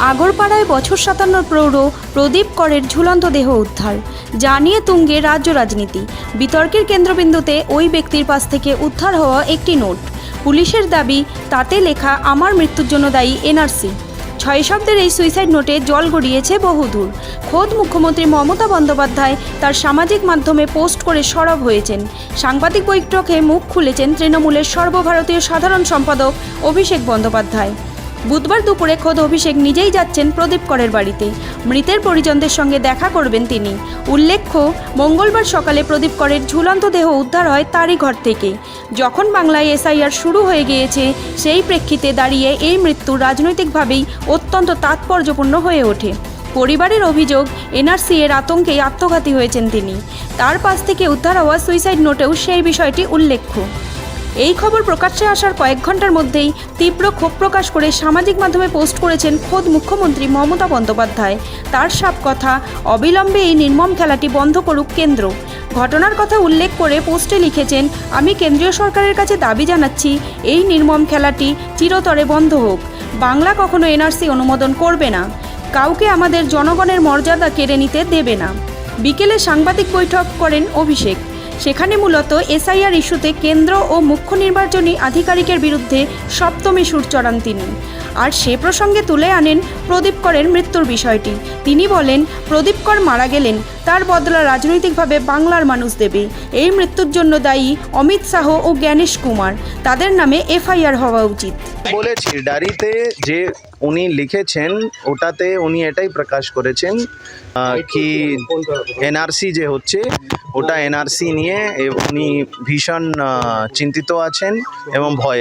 আগরপাড়ায় বছর সাতান্নর প্রৌঢ় প্রদীপ করের ঝুলন্ত দেহ উদ্ধার। জানিয়ে তুঙ্গে রাজ্য রাজনীতি। বিতর্কের কেন্দ্রবিন্দুতে ওই ব্যক্তির পাশ থেকে উদ্ধার হওয়া একটি নোট। পুলিশের দাবি, তাতে লেখা, আমার মৃত্যুর জন্য দায়ী এনআরসি। ছয় শব্দের এই সুইসাইড নোটে জল গড়িয়েছে বহুদূর। খোদ মুখ্যমন্ত্রী মমতা বন্দ্যোপাধ্যায় তার সামাজিক মাধ্যমে পোস্ট করে সরব হয়েছেন। সাংবাদিক বৈঠকে মুখ খুলেছেন তৃণমূলের সর্বভারতীয় সাধারণ সম্পাদক অভিষেক বন্দ্যোপাধ্যায়। বুধবার দুপুরে খোদ অভিষেক নিজেই যাচ্ছেন প্রদীপ করের বাড়িতে। মৃতের পরিজনদের সঙ্গে দেখা করবেন তিনি। উল্লেখ্য, মঙ্গলবার সকালে প্রদীপ করের ঝুলন্ত দেহ উদ্ধার হয় তারই ঘর থেকে। যখন বাংলায় এসআইআর শুরু হয়ে গিয়েছে, সেই প্রেক্ষিতে দাঁড়িয়ে এই মৃত্যু রাজনৈতিকভাবেই অত্যন্ত তাৎপর্যপূর্ণ হয়ে ওঠে। পরিবারের অভিযোগ, এনআরসি এর আতঙ্কে আত্মঘাতী হয়েছেন তিনি। তার পাশ থেকে উদ্ধার হওয়া সুইসাইড নোটেও সেই বিষয়টি উল্লেখ্য। এই খবর প্রকাশ্যে আসার কয়েক ঘণ্টার মধ্যেই তীব্র ক্ষোভ প্রকাশ করে সামাজিক মাধ্যমে পোস্ট করেছেন খোদ মুখ্যমন্ত্রী মমতা বন্দ্যোপাধ্যায়। তার সব কথা, অবিলম্বে এই নির্মম খেলাটি বন্ধ করুক কেন্দ্র। ঘটনার কথা উল্লেখ করে পোস্টে লিখেছেন, আমি কেন্দ্রীয় সরকারের কাছে দাবি জানাচ্ছি, এই নির্মম খেলাটি চিরতরে বন্ধ হোক। বাংলা কখনো এনআরসি অনুমোদন করবে না। কাউকে আমাদের জনগণের মর্যাদা কেড়ে নিতে দেবে না। বিকেলে সাংবাদিক বৈঠক করেন অভিষেক। সেখানে মূলত এসআইআর ইস্যুতে কেন্দ্র ও মুখ্য নির্বাচনী আধিকারিকের বিরুদ্ধে সপ্তমী সুর চড়ান তিনি। আর সে প্রসঙ্গে তুলে আনেন প্রদীপ করের মৃত্যুর বিষয়টি। তিনি বলেন প্রদীপ কর মারা গেলেন তার বদলা রাজনৈতিকভাবে বাংলার মানুষ দেবে। এই মৃত্যুর জন্য দায়ী অমিত শাহ ও জ্ঞানেশ কুমার। তাদের নামে এফআইআর হওয়া উচিত। বলেছি, ডায়েরিতে যে উনি লিখেছেন, ওটাতে উনি এটাই প্রকাশ করেছেন কি এনআরসি যে হচ্ছে, ওটা এনআরসি নিয়ে উনি ভীষণ চিন্তিত আছেন এবং ভয়